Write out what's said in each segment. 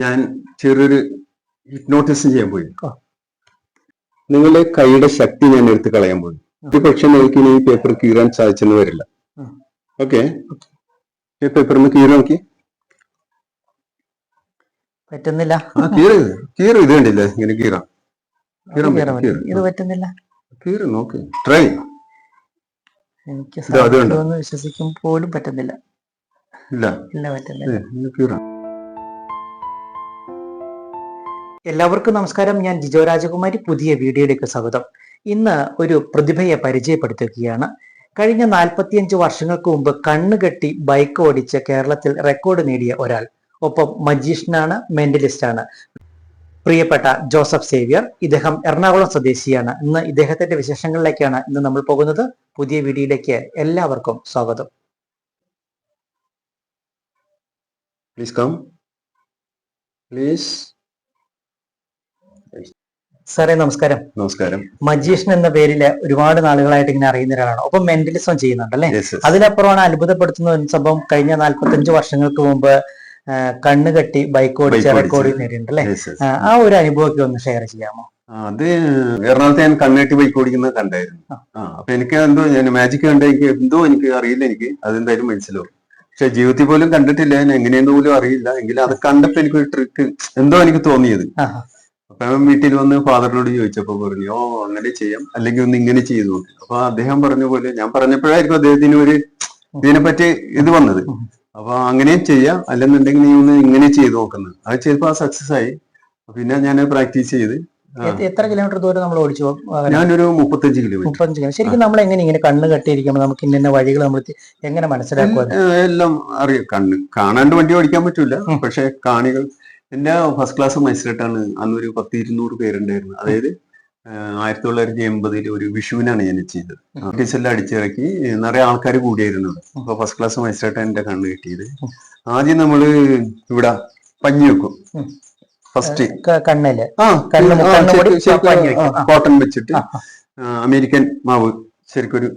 ഞാൻ ചെറിയൊരു ഹിപ്നോട്ടിസം ചെയ്യാൻ പോയി. നിങ്ങളുടെ കൈയുടെ ശക്തി ഞാൻ എടുത്ത് കളയാൻ പോയി. ആ. ഒരു പക്ഷെ നിങ്ങൾക്ക് ഇനി ഈ പേപ്പർ കീറാൻ സാധിച്ചെന്ന് വരില്ല. ഓക്കെ ഈ ഒന്ന് കീറി നോക്കി. പറ്റുന്നില്ല. ആ കീറ് കീറ്. ഇത് കണ്ടില്ലേ? ഇങ്ങനെ കീറാം. കീറാൻ. ഇത് പറ്റുന്നില്ല. കീറ് നോക്ക്. ട്രൈ എനിക്ക്. വിശ്വസിക്കും പോലും പറ്റുന്നില്ല. ഇല്ല. ഇല്ല പറ്റുന്നില്ല. കീറാം. എല്ലാവർക്കും നമസ്കാരം. ഞാൻ ജിജോ രാജകുമാരി. പുതിയ വീഡിയോയിലേക്ക് സ്വാഗതം. ഇന്ന് ഒരു പ്രതിഭയെ പരിചയപ്പെടുത്തുകയാണ്. കഴിഞ്ഞ നാൽപ്പത്തിയഞ്ച് വർഷങ്ങൾക്ക് മുമ്പ് കണ്ണുകെട്ടി ബൈക്ക് ഓടിച്ച് കേരളത്തിൽ റെക്കോർഡ് നേടിയ ഒരാൾ. ഒപ്പം മജീഷ്യനാണ് മെന്റലിസ്റ്റ് ആണ്. പ്രിയപ്പെട്ട ജോസഫ് സേവ്യർ ഇദ്ദേഹം എറണാകുളം സ്വദേശിയാണ്. ഇന്ന് ഇദ്ദേഹത്തിന്റെ വിശേഷങ്ങളിലേക്കാണ് ഇന്ന് നമ്മൾ പോകുന്നത്. പുതിയ വീഡിയോയിലേക്ക് എല്ലാവർക്കും സ്വാഗതം. പ്ലീസ് കം പ്ലീസ് സാറേ നമസ്കാരം. നമസ്കാരം. മജീഷ്യൻ എന്ന പേരിൽ ഒരുപാട് നാളുകളായിട്ട് ഇങ്ങനെ അറിയുന്ന ഒരാളാണ്. ഒപ്പം മെന്റലിസം ചെയ്യുന്നുണ്ടല്ലേ? അതിലപ്പുറമാണ് അത്ഭുതപ്പെടുത്തുന്ന ഒരു സംഭവം കഴിഞ്ഞ നാൽപ്പത്തഞ്ച് വർഷങ്ങൾക്ക് മുമ്പ് കണ്ണ് കെട്ടി ബൈക്ക് ഓടിച്ച. റെക്കോർഡ് നേടിയിട്ടുണ്ട് അല്ലെ ആ, ഒരു അനുഭവമൊക്കെ ഒന്ന് ഷെയർ ചെയ്യാമോ? അത് എറണാകുളത്ത് ഞാൻ കണ്ണേട്ടി ബൈക്ക് ഓടിക്കുന്നത് കണ്ടായിരുന്നു. ആ. അപ്പൊ എനിക്ക് എന്തോ ഞാൻ മാജിക് കണ്ട എനിക്ക് എന്തോ എനിക്ക് അറിയില്ല എനിക്ക്. അതെന്തായാലും മനസ്സിലാവും. പക്ഷെ ജീവിതത്തിൽ പോലും കണ്ടിട്ടില്ല. ഞാൻ എങ്ങനെയെന്ന് പോലും അറിയില്ല. എങ്കിലും അത് കണ്ടപ്പോ എനിക്ക് ഒരു ട്രിക്ക് എന്തോ എനിക്ക് തോന്നിയത്. ഞാൻ വീട്ടിൽ വന്ന് ഫാദറിനോട് ചോദിച്ചപ്പോ പറഞ്ഞു ഓ അങ്ങനെ ചെയ്യാം. അല്ലെങ്കിൽ ഒന്ന് ഇങ്ങനെ ചെയ്തു നോക്കി. അപ്പൊ അദ്ദേഹം പറഞ്ഞ പോലെ ഞാൻ പറഞ്ഞപ്പോഴായിരിക്കും അദ്ദേഹത്തിന് ഒരു ഇതിനെപ്പറ്റി ഇത് വന്നത്. അപ്പൊ അങ്ങനെയും ചെയ്യാം. അല്ലെന്നുണ്ടെങ്കിൽ നീ ഒന്ന് ഇങ്ങനെ ചെയ്തു നോക്കുന്നത് അത് ചെയ്തപ്പോ ആ സക്സസ് ആയി. പിന്നെ ഞാൻ പ്രാക്ടീസ് ചെയ്ത് എത്ര കിലോമീറ്റർ ദൂരം നമ്മൾ ഓടിച്ചു? ഞാനൊരു മുപ്പത്തഞ്ച് കിലോമീറ്റർ മുപ്പത്തഞ്ച് കിലോമീറ്റർ ശരിക്കും നമ്മൾ എങ്ങനെ ഇങ്ങനെ കണ്ണ് കെട്ടിയിരിക്കുമ്പോൾ നമുക്ക് ഇന്ന വഴികൾ നമ്മൾ എങ്ങനെ മനസ്സിലാക്കുക എല്ലാം അറിയാം. കണ്ണ് കാണാണ്ട് വണ്ടി ഓടിക്കാൻ പറ്റൂല. പക്ഷെ കാണികൾ എന്റെ ഫസ്റ്റ് ക്ലാസ് മത്സരമായിട്ടാണ് അന്ന് ഒരു പത്ത് ഇരുന്നൂറ് പേരുണ്ടായിരുന്നു അതായത് ആയിരത്തി തൊള്ളായിരത്തി എൺപതിൽ ഒരു വിഷുവിനാണ് ഞാൻ ചെയ്തത്. ഓഫീസെല്ലാം അടിച്ചിറക്കി നിറയെ ആൾക്കാർ കൂടിയായിരുന്നു. അപ്പൊ ഫസ്റ്റ് ക്ലാസ് മത്സരമായിട്ടാണ് എന്റെ കണ്ണ് കിട്ടിയത്. ആദ്യം നമ്മൾ ഇവിടെ പഞ്ഞി വെക്കും. ഫസ്റ്റ് കണ്ണിൽ. കോട്ടൺ വെച്ചിട്ട് അമേരിക്കൻ മാവ് ശരിക്കൊരു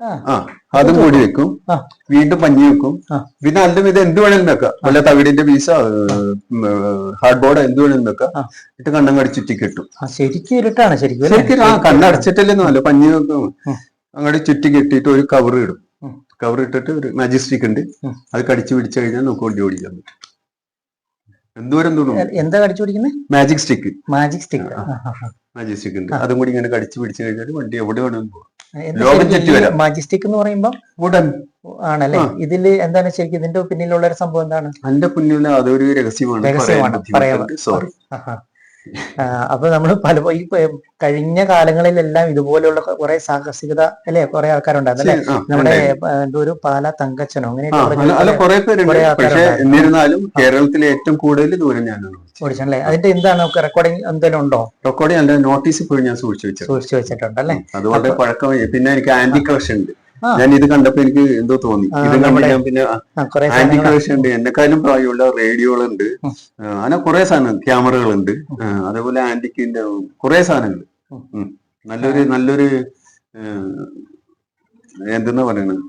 ആ. അതും കൂടി വെക്കും. വീണ്ടും പഞ്ഞി വെക്കും. പിന്നെ അതിലും ഇത് എന്ത് വേണേലും വെക്കാം. വല്ല തവിടിന്റെ പീസ ഹാർഡ് ബോർഡ് എന്ത് വേണേലും വെക്കാം. ഇട്ട് കണ്ണം കടിച്ച് കിട്ടും. ശരിക്കും ഇരുട്ടാണ് ശരിക്കും ആ കണ്ണടച്ചിട്ടല്ലെന്നോ അല്ല. പഞ്ഞി വെക്കും. അങ്ങോട്ട് ചുറ്റി കെട്ടിയിട്ട് ഒരു കവർ ഇടും. കവർ ഇട്ടിട്ട് ഒരു മാജിസ്റ്റിക് ഉണ്ട്. അത് കടിച്ചു പിടിച്ചു കഴിഞ്ഞാൽ നമുക്ക് വണ്ടി ഓടിക്കാൻ പറ്റും. എന്തോരം എന്താ കടിച്ചു പിടിക്കുന്നത് magic stick magic stick magic stick ഉണ്ട്. അതും കൂടി ഇങ്ങനെ കടിച്ചു പിടിച്ചു കഴിഞ്ഞാൽ വണ്ടി എവിടെ വേണമെങ്കിലും പോകും. മാജിസ്റ്റിക് എന്ന് പറയുമ്പോൾ ഉടൻ. ആണല്ലേ. ഇതിൽ എന്താണ് ശരിക്കും ഇതിന്റെ പിന്നിലുള്ള ഒരു സംഭവം എന്താണ്? എന്റെ പുണ്യുള്ള അതൊരു രഹസ്യമാണ്. രഹസ്യമാണ്, പറയാം. സോറി അപ്പൊ നമ്മൾ പല ഈ കഴിഞ്ഞ കാലങ്ങളിലെല്ലാം ഇതുപോലെയുള്ള കുറെ സാഹസികത അല്ലെ? കുറെ ആൾക്കാരുണ്ടായിരുന്നു അല്ലെ? നമ്മുടെ ഒരു പാല തങ്കച്ചനോ കുറെ കുറെ പക്ഷെ എന്നിരുന്നാലും കേരളത്തിലെ ഏറ്റവും കൂടുതൽ ദൂരം ഞാനാണ് ഓടിച്ചല്ലേ? അതിന്റെ എന്താണ് റെക്കോർഡിംഗ് എന്തെങ്കിലും ഉണ്ടോ? റെക്കോർഡിംഗ് നോട്ടീസ് ഞാൻ സൂക്ഷിച്ചു വെച്ചിട്ടുണ്ട്. അല്ലെ? അതുകൊണ്ട് പിന്നെ എനിക്ക് ആന്റി കളക്ഷൻ ഉണ്ട്. ഞാൻ ഇത് കണ്ടപ്പോ എനിക്ക് എന്തോ തോന്നി. ഇത് കണ്ട്. ഞാൻ പിന്നെ കുറെ ആന്റി കളക്ഷൻ ഉണ്ട്. എന്നെക്കാളും പ്രായമുള്ള റേഡിയോകളുണ്ട്. അങ്ങനെ കുറെ സാധനം ക്യാമറകളുണ്ട്. അതേപോലെ ആന്റിക്കിന്റെ കുറെ സാധനങ്ങൾ. നല്ലൊരു നല്ലൊരു എന്തെന്നാ പറയണത്?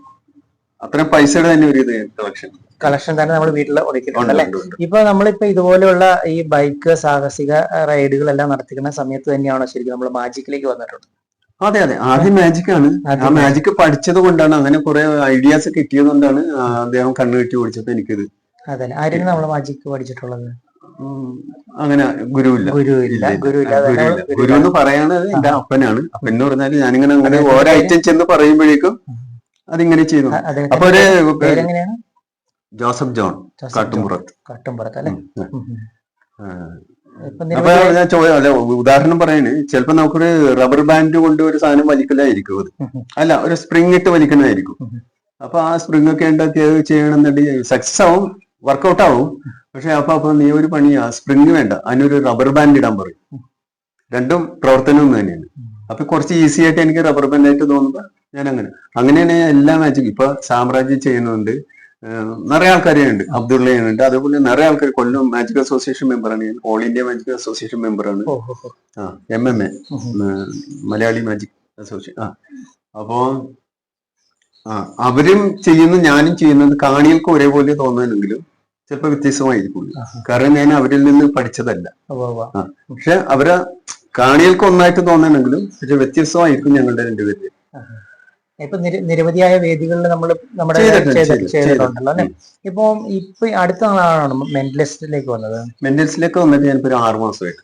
അത്രയും പൈസയുടെ തന്നെ ഒരു ഇത് കളക്ഷൻ കളക്ഷൻ തന്നെ നമ്മൾ വീട്ടിൽ ഒതുക്കിയിട്ടുണ്ട് അല്ലെ? ഇപ്പൊ നമ്മളിപ്പോ ഇതുപോലെയുള്ള ഈ ബൈക്ക് സാഹസിക റൈഡുകളെല്ലാം നടത്തിക്കുന്ന സമയത്ത് തന്നെയാണോ ശരിക്കും നമ്മൾ മാജിക്കിലേക്ക് വന്നിട്ടുണ്ട് അതെ അതെ. ആദ്യം മാജിക് ആണ്. ആ മാജിക് പഠിച്ചത് കൊണ്ടാണ് അങ്ങനെ കുറെ ഐഡിയാസ് കിട്ടിയത് കൊണ്ടാണ് അദ്ദേഹം കണ്ണു കെട്ടി ഓടിച്ചത് എനിക്കിത്. അതെ നമ്മൾ മാജിക് പഠിച്ചിട്ടുള്ളത്? അങ്ങനെ ഗുരുവില്ല. ഗുരു ഇല്ല ഇല്ല, ഗുരു എന്ന് പറയണത് എന്റെ അപ്പനാണ്. അപ്പൻ എന്ന് പറഞ്ഞാൽ ഞാനിങ്ങനെ അങ്ങനെ ഓരോ ഐറ്റം ചെന്ന് പറയുമ്പോഴേക്കും അതിങ്ങനെ ചെയ്തു അപ്പൊ ഒരു ജോസഫ് ജോൺ. കാട്ടുംപുറത്ത്. കാട്ടുംപുറത്ത് അല്ലെ? അപ്പൊ ഞാൻ ചോദ്യം അല്ല ഉദാഹരണം പറയണ്. ചിലപ്പോ നമുക്കൊരു റബ്ബർ ബാൻഡ് കൊണ്ട് ഒരു സാധനം വലിക്കലായിരിക്കും അത്. അല്ല ഒരു സ്പ്രിങ് ഇട്ട് വലിക്കുന്നതായിരിക്കും. അപ്പൊ ആ സ്പ്രിങ് ഒക്കെ ഉണ്ടാക്കി ചെയ്യണമെന്നുണ്ടെങ്കിൽ സക്സസ് ആവും വർക്കൗട്ട് ആവും. പക്ഷെ അപ്പൊ അപ്പൊ നീ ഒരു പണി ആ സ്പ്രിങ് വേണ്ട. അതിനൊരു റബ്ബർ ബാൻഡ് ഇടാൻ പറയും. രണ്ടും പ്രവർത്തനം ഒന്ന് തന്നെയാണ്. അപ്പൊ കുറച്ച് ഈസി ആയിട്ട് എനിക്ക് റബ്ബർ ബാൻഡ് ആയിട്ട് തോന്നുമ്പോ ഞാൻ അങ്ങനെ അങ്ങനെയാണ് എല്ലാ മാച്ചും ഇപ്പൊ സാമ്രാജ്യം ചെയ്യുന്നുണ്ട് നിറയെ ആൾക്കാരെ ഉണ്ട് അബ്ദുള്ള ഉണ്ട്. അതേപോലെ നിറയെ ആൾക്കാർ കൊല്ലം മാജിക് അസോസിയേഷൻ മെമ്പറാണ് ഞാൻ ഓൾ ഇന്ത്യ മാജിക് അസോസിയേഷൻ മെമ്പറാണ്. ആ M M A. Malayali magic association ആ അപ്പോ ആ അവരും ചെയ്യുന്ന ഞാനും ചെയ്യുന്നത് കാണികൾക്ക് ഒരേപോലെ തോന്നാനെങ്കിലും ചിലപ്പോൾ വ്യത്യസ്തമായിരിക്കും. കാരണം ഞാൻ അവരിൽ നിന്ന് പഠിച്ചതല്ല. പക്ഷെ അവരെ കാണികൾക്ക് ഒന്നായിട്ട് തോന്നണമെങ്കിലും പക്ഷെ വ്യത്യസ്തമായിരിക്കും ഞങ്ങളുടെ രണ്ടുപേരും ഇപ്പൊ നിര- നിരവധിയായ വേദികളിൽ നമ്മൾ നമ്മുടെ ചെയ്തിട്ടുണ്ട്, ചെയ്ത- ചെയ്തിട്ടുണ്ട്, ചെയ്തിട്ടുണ്ടല്ലോ അല്ലെ? ഇപ്പൊ ഇപ്പൊ അടുത്ത നാളാണ് മെന്റലിസ്റ്റിലേക്ക് വന്നത്? മെന്റലിസ്റ്റിലേക്ക് വന്നിട്ട് ഞാനിപ്പോ ഒരു ആറ് മാസമായിട്ട്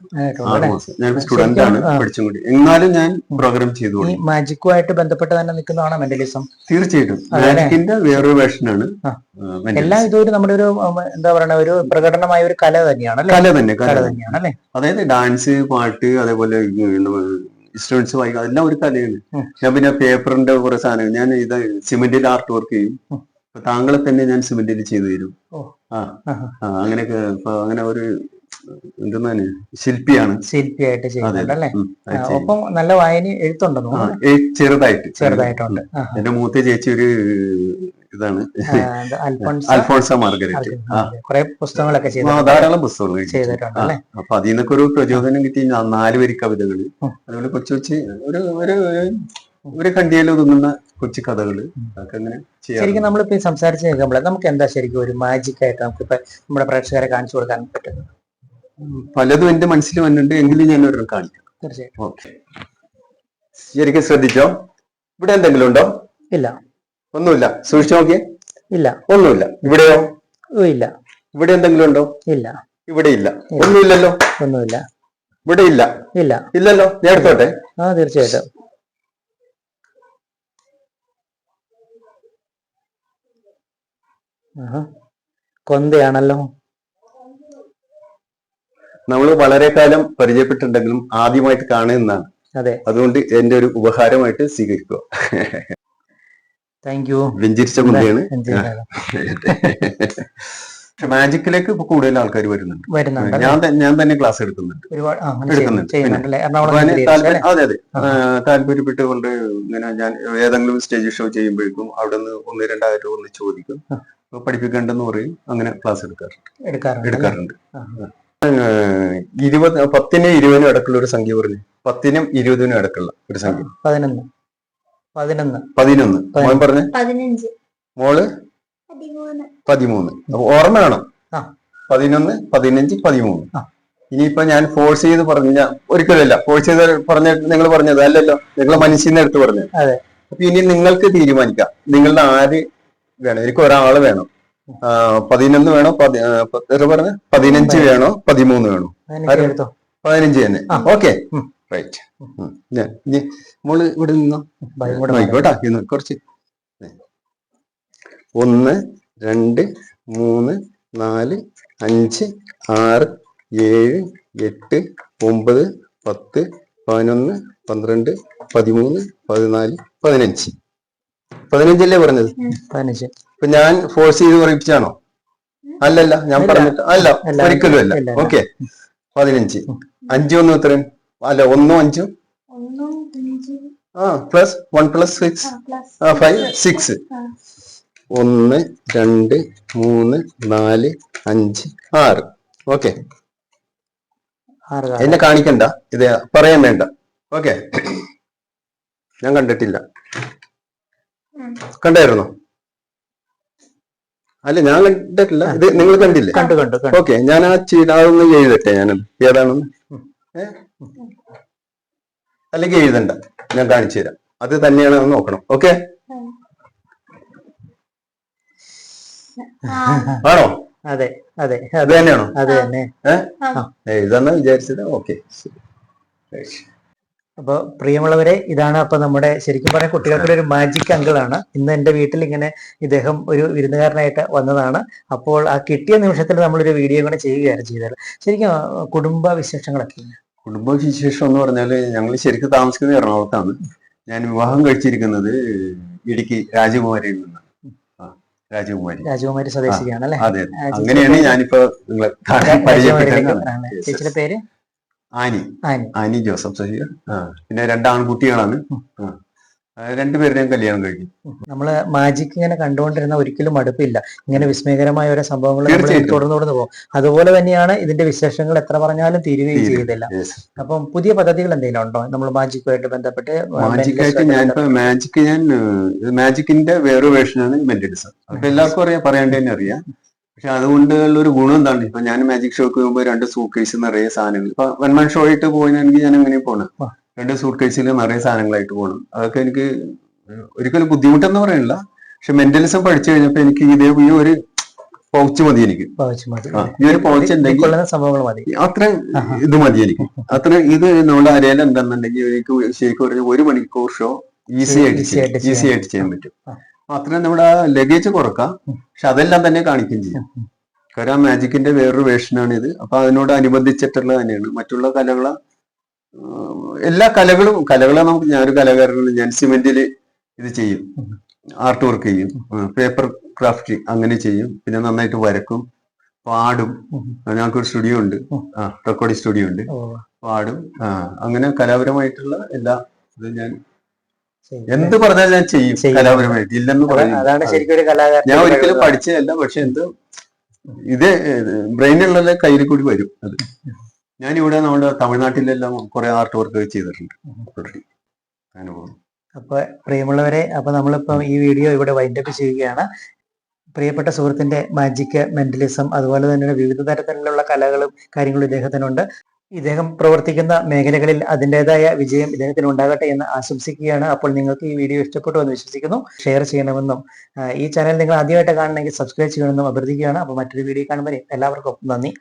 ഞാനിപ്പോ സ്റ്റുഡന്റ് ആണ്. പഠിച്ചും കൂടി. എന്നാലും ഞാൻ പ്രോഗ്രാം ചെയ്തു ഈ മാജിക്കുമായിട്ട് ബന്ധപ്പെട്ട് തന്നെ നിൽക്കുന്നതാണ് മെന്റലിസം തീർച്ചയായിട്ടും? മാജിക്കിന്റെ വേറൊരു വേർഷനാണ് എല്ലാം ഇതൊരു ഇതും നമ്മുടെ ഒരു എന്താ പറയുക ഒരു പ്രകടനമായ ഒരു കല തന്നെയാണ് കല തന്നെ കല കല തന്നെയാണ് അല്ലേ അതായത് ഡാൻസ് പാട്ട് അതേപോലെ ഇൻസ്ട്രുമെന്റ്സ് വായിക്കും അതെല്ലാം ഒരു കലയാണ് ഞാൻ പിന്നെ പേപ്പറിന്റെ കുറെ സാധനങ്ങൾ ഞാൻ ഇത് സിമെന്റിൽ ആർട്ട് വർക്ക് ചെയ്യും. അപ്പൊ താങ്കളെ തന്നെ ഞാൻ സിമെന്റിൽ ചെയ്തു തരും. ആ. അങ്ങനെയൊക്കെ ഇപ്പൊ അങ്ങനെ ഒരു എന്താണ് ശില്പിയാണ്. ശില്പിയായിട്ട് ചെയ്യുന്നുണ്ട്. ഒപ്പം നല്ല വായന എഴുത്തുണ്ടെന്ന് ചെറുതായിട്ട്. ചെറുതായിട്ടുണ്ട്. എന്റെ മൂത്ത ചേച്ചി ഒരു ഇതാണ്. അൽഫോൺസ മാർഗരറ്റ്. കുറെ പുസ്തകങ്ങളൊക്കെ ധാരാളം പുസ്തകങ്ങൾ. ചെയ്തിട്ടുണ്ട്. അപ്പൊ അതിൽ നിന്നൊക്കെ ഒരു പ്രചോദനം കിട്ടി. നാല് വരി കവിതകൾ. അതുപോലെ കൊച്ചു കൊച്ചു ഒരു ഒരു ഒരു കണ്ടിയിൽ ഒതുങ്ങുന്ന കൊച്ചു കഥകൾ അതൊക്കെ അങ്ങനെ ശരിക്കും നമ്മളിപ്പോ സംസാരിച്ചു നിൽക്കുമ്പോൾ നമുക്ക് എന്താ ശരിക്കും ഒരു മാജിക് ആയിട്ട് നമുക്കിപ്പോ നമ്മുടെ പ്രേക്ഷകരെ കാണിച്ചു കൊടുക്കാൻ പറ്റുന്നത്? പലതും എന്റെ മനസ്സിൽ വന്നിട്ടുണ്ട്. എങ്കിലും ഞാൻ ഒരു കാണിക്കാം. തീർച്ചയായിട്ടും. ഓക്കെ. ശരിക്കും ശ്രദ്ധിച്ചോ? ഇവിടെ എന്തെങ്കിലും ഉണ്ടോ? ഇല്ല. ഒന്നുമില്ല. സൂക്ഷിച്ചു നോക്കിയേ. ഇല്ല. ഒന്നുമില്ല. ഇവിടെയോ? ഇല്ല. ഇവിടെ എന്തെങ്കിലും ഉണ്ടോ? ഇല്ല. ഇവിടെ ഇല്ല. ഒന്നുമില്ലല്ലോ? ഒന്നുമില്ല. ഇവിടെ ഇല്ല. ഇല്ല. ഇല്ലല്ലോ? ഞാൻ എടുത്തോട്ടെ? ആ തീർച്ചയായിട്ടും. കൊന്തയാണല്ലോ. നമ്മൾ വളരെ കാലം പരിചയപ്പെട്ടിട്ടുണ്ടെങ്കിലും ആദ്യമായിട്ട് കാണുന്നതാണ്. അതെ. അതുകൊണ്ട് എന്റെ ഒരു ഉപഹാരമായിട്ട് സ്വീകരിക്കുക. താങ്ക് യു വെഞ്ചിരിച്ച കുട്ടിയാണ്. പക്ഷെ മാജിക്കിലേക്ക് ഇപ്പൊ കൂടുതൽ ആൾക്കാർ വരുന്നുണ്ട്. വരുന്നുണ്ട് ഞാൻ തന്നെ ക്ലാസ് എടുക്കുന്നുണ്ട്. എടുക്കുന്നുണ്ട്. അതെ അതെ. താല്പര്യപ്പെട്ട് കൊണ്ട് ഇങ്ങനെ ഞാൻ ഏതെങ്കിലും സ്റ്റേജ് ഷോ ചെയ്യുമ്പോഴേക്കും അവിടെ നിന്ന് ഒന്ന് രണ്ടായിരം ഒന്ന് ചോദിക്കും. പഠിപ്പിക്കേണ്ടെന്ന് പറയും. അങ്ങനെ ക്ലാസ് എടുക്കാറുണ്ട്. എടുക്കാറുണ്ട് ഇരുപത് പത്തിനും ഇരുപതിനും ഇടക്കുള്ള ഒരു സംഖ്യ പറഞ്ഞു. പത്തിനും ഇരുപതിനും ഇടക്കുള്ള ഒരു സംഖ്യ. പതിനൊന്ന്. പതിനൊന്ന്. പതിനൊന്ന്. മോൻ പറഞ്ഞ? പതിനഞ്ച്. മോൾ? പതിമൂന്ന്. അപ്പൊ ഓർമ്മ വേണം. ആ. പതിനൊന്ന് പതിനഞ്ച് പതിമൂന്ന്. ആ. ഇനിയിപ്പോ ഞാൻ ഫോഴ്സ് ചെയ്ത് പറഞ്ഞു. ഞാൻ ഒരിക്കലല്ല ഫോഴ്സ് ചെയ്ത് പറഞ്ഞ നിങ്ങൾ പറഞ്ഞത് അല്ലല്ലോ. നിങ്ങൾ മനസ്സിൽ നിന്ന് എടുത്ത് പറഞ്ഞത്. അതെ. അപ്പൊ ഇനി നിങ്ങൾക്ക് തീരുമാനിക്കാം. നിങ്ങളുടെ ആര് വേണം? എനിക്ക് ഒരാൾ വേണം. ആ, പതിനൊന്ന് വേണോ? പറഞ്ഞ? പതിനഞ്ച് വേണോ? പതിമൂന്ന് വേണോ? പതിനഞ്ച് തന്നെ. ഓക്കെ. റൈറ്റ് ഞാൻ മോൾ ഇവിടെ നിന്നോ. ആയിക്കോട്ടെ ഇന്ന് കുറച്ച്. ഒന്ന് രണ്ട് മൂന്ന് നാല് അഞ്ച് ആറ് ഏഴ് എട്ട് ഒമ്പത് പത്ത് പതിനൊന്ന് പന്ത്രണ്ട് പതിമൂന്ന് പതിനാല് പതിനഞ്ച്. പതിനഞ്ചല്ലേ പറഞ്ഞത്? പതിനഞ്ച്. ഇപ്പൊ ഞാൻ ഫോഴ്സ് ചെയ്ത് പറയിപ്പിച്ചാണോ? അല്ലല്ല ഞാൻ. പറഞ്ഞിട്ട് അല്ല ഒരിക്കലും അല്ല. ഓക്കെ പതിനഞ്ച്. അഞ്ചും ഒന്ന് എത്രയും? അല്ല ഒന്നും അഞ്ചും? ആ പ്ലസ് വൺ പ്ലസ് സിക്സ് ആ പ്ലസ് ആ ഫൈവ് സിക്സ്. ഒന്ന് രണ്ട് മൂന്ന് നാല് അഞ്ച് ആറ്. ഓക്കെ എന്നെ കാണിക്കണ്ട. ഇത് പറയാൻ വേണ്ട. ഓക്കെ ഞാൻ കണ്ടിട്ടില്ല. കണ്ടായിരുന്നോ? അല്ല ഞാൻ കണ്ടിട്ടില്ല. ഇത് നിങ്ങൾ കണ്ടില്ലേ? കണ്ടു കണ്ടു കണ്ടു. ഓക്കെ ഞാൻ ആ ചീടാവുന്ന അതൊന്ന് എഴുതട്ടെ ഞാനത്. ഏതാണെന്ന്? ഏ? അല്ലെങ്കിൽ എഴുതണ്ട. ഞാൻ കാണിച്ചു തരാം. അത് തന്നെയാണ് നോക്കണം. ഓക്കെ. ആണോ? അതെ അതെ. അത് തന്നെയാണോ? അത് തന്നെ. എഴുതാന്ന് വിചാരിച്ചത്? ഓക്കെ. അപ്പൊ പ്രിയമുള്ളവരെ ഇതാണ് അപ്പൊ നമ്മുടെ ശരിക്കും പറഞ്ഞ കുട്ടികൾക്കൊരു ഒരു മാജിക് അങ്കിളാണ് ഇന്ന് എന്റെ വീട്ടിൽ ഇങ്ങനെ ഇദ്ദേഹം ഒരു വിരുന്നുകാരനായിട്ട് വന്നതാണ്. അപ്പോൾ ആ കിട്ടിയ നിമിഷത്തിൽ നമ്മളൊരു വീഡിയോ കൂടെ ചെയ്യുകയാണ് ചെയ്തത്. ശരിക്കും കുടുംബ വിശേഷങ്ങളൊക്കെ കുടുംബവിശേഷം എന്ന് പറഞ്ഞാൽ ഞങ്ങൾ ശരിക്കും താമസിക്കുന്നത് എറണാകുളത്താണ്. ഞാൻ വിവാഹം കഴിച്ചിരിക്കുന്നത് ഇടുക്കി രാജകുമാരിയിൽ നിന്നാണ്. രാജകുമാരി. രാജകുമാരി സ്വദേശിയാണ് അല്ലേ? അതെ. അങ്ങനെയാണ് ഞാനിപ്പോ നിങ്ങളെ പരിചയപ്പെട്ടത് പേര് ആനി. ആനി. ജോസഫ് സഹീർ. പിന്നെ രണ്ട് ആൺകുട്ടികളാണ്. ആ ആ, രണ്ടുപേരുടെയും കല്യാണം കഴിഞ്ഞു നമ്മൾ മാജിക് ഇങ്ങനെ കണ്ടുകൊണ്ടിരുന്ന ഒരിക്കലും മടുപ്പില്ല ഇങ്ങനെ വിസ്മയകരമായ ഓരോ സംഭവങ്ങൾ തുടർന്നു തുടർന്ന് പോകും. അതുപോലെ തന്നെയാണ് ഇതിന്റെ വിശേഷങ്ങൾ എത്ര പറഞ്ഞാലും തീരുകയും തീരും. ചെയ്യുന്നില്ല അപ്പം പുതിയ പദ്ധതികൾ എന്തെങ്കിലും ഉണ്ടോ? നമ്മൾ മാജിക്കുമായിട്ട് ബന്ധപ്പെട്ട് മാജിക്കായിട്ട് ഞാനിപ്പോ മാജിക് ഞാൻ മാജിക്കിന്റെ വേറൊരു വേർഷനാണ് മെന്റലിസം അപ്പൊ എല്ലാവർക്കും അറിയാം പറയേണ്ടി തന്നെ അറിയാം. പക്ഷെ അതുകൊണ്ടുള്ള ഒരു ഗുണം എന്താണ്? ഇപ്പൊ ഞാൻ മാജിക് ഷോക്ക് പോകുമ്പോൾ രണ്ട് സൂക്കേസ് കേസ് നിറയെ സാധനങ്ങൾ. ഇപ്പൊ വൺ ഷോ ആയിട്ട് പോയിനെങ്കിൽ ഞാൻ എങ്ങനെ പോണം. ആ. രണ്ട് സൂട്ട് കേസിൽ നിറയെ സാധനങ്ങളായിട്ട് പോകണം അതൊക്കെ എനിക്ക് ഒരിക്കലും ബുദ്ധിമുട്ടെന്ന് പറയണില്ല. പക്ഷെ മെന്റലിസം പഠിച്ചു കഴിഞ്ഞപ്പോ എനിക്ക് ഇതേ ഈ ഒരു പൗച്ച് മതി എനിക്ക്. ഈ ഒരു ഉണ്ടെങ്കിൽ- അത്ര ഇത് മതി എനിക്ക് അത്ര ഇത് നമ്മുടെ അരയിൽ എന്താണെന്നുണ്ടെങ്കിൽ എനിക്ക് ശരിക്കും പറഞ്ഞ ഒരു മണിക്കൂർ ഷോ ഈസി ആയിട്ട് ഈസി ആയിട്ട് ചെയ്യാൻ പറ്റും. ആ. അത്ര നമ്മുടെ ലഗേജ് കുറക്കാം. പക്ഷെ അതെല്ലാം തന്നെ കാണിക്കുകയും ചെയ്യാം. കാരണം മാജിക്കിന്റെ വേറൊരു വേർഷനാണ് ഇത്. അപ്പൊ അതിനോട് അനുബന്ധിച്ചിട്ടുള്ള തന്നെയാണ്. മറ്റുള്ള കലകളെ എല്ലാ കലകളും കലകളെ നമുക്ക് ഞാനൊരു കലാകാരനാണ് ഞാൻ സിമെന്റിൽ ഇത് ചെയ്യും. ആർട്ട് വർക്ക് ചെയ്യും. പേപ്പർ ക്രാഫ്റ്റ് അങ്ങനെ ചെയ്യും. പിന്നെ നന്നായിട്ട് വരക്കും. പാടും. ഞങ്ങൾക്കൊരു സ്റ്റുഡിയോ ഉണ്ട്. ആ റെക്കോർഡിംഗ് സ്റ്റുഡിയോ ഉണ്ട്. പാടും. ആ അങ്ങനെ കലാപരമായിട്ടുള്ള എല്ലാ ഇത് ഞാൻ എന്ത് പറഞ്ഞാൽ ഞാൻ ചെയ്യും. കലാപരമായിട്ട്. ഇല്ലെന്ന് പറയാം ഞാൻ ഒരിക്കലും പഠിച്ചതല്ല പക്ഷെ എന്ത് ഇത് ബ്രെയിനുള്ള കയ്യിൽ കൂടി വരും അത്. ഞാനിവിടെ നമ്മുടെ തമിഴ്നാട്ടിലെല്ലാം കുറെ ആർട്ട് വർക്ക് ചെയ്തിട്ടുണ്ട്. അനുഭവം. അപ്പൊ പ്രിയമുള്ളവരെ അപ്പൊ നമ്മളിപ്പം ഈ വീഡിയോ ഇവിടെ വൈൻഡപ്പ് ചെയ്യുകയാണ്. പ്രിയപ്പെട്ട സുഹൃത്തിന്റെ മാജിക് മെന്റലിസം അതുപോലെ തന്നെ വിവിധ തരത്തിലുള്ള കലകളും കാര്യങ്ങളും ഇദ്ദേഹത്തിനുണ്ട്. ഇദ്ദേഹം പ്രവർത്തിക്കുന്ന മേഖലകളിൽ അതിന്റെതായ വിജയം ഇദ്ദേഹത്തിന് ഉണ്ടാകട്ടെ എന്ന് ആശംസിക്കുകയാണ്. അപ്പോൾ നിങ്ങൾക്ക് ഈ വീഡിയോ ഇഷ്ടപ്പെട്ടു എന്ന് വിശ്വസിക്കുന്നു. ഷെയർ ചെയ്യണമെന്നും ഈ ചാനൽ നിങ്ങൾ ആദ്യമായിട്ട് കാണണമെങ്കിൽ സബ്സ്ക്രൈബ് ചെയ്യണമെന്നും അഭ്യർത്ഥിക്കുകയാണ്. അപ്പോൾ മറ്റൊരു വീഡിയോ കാണുമ്പോൾ എല്ലാവർക്കും നന്ദി.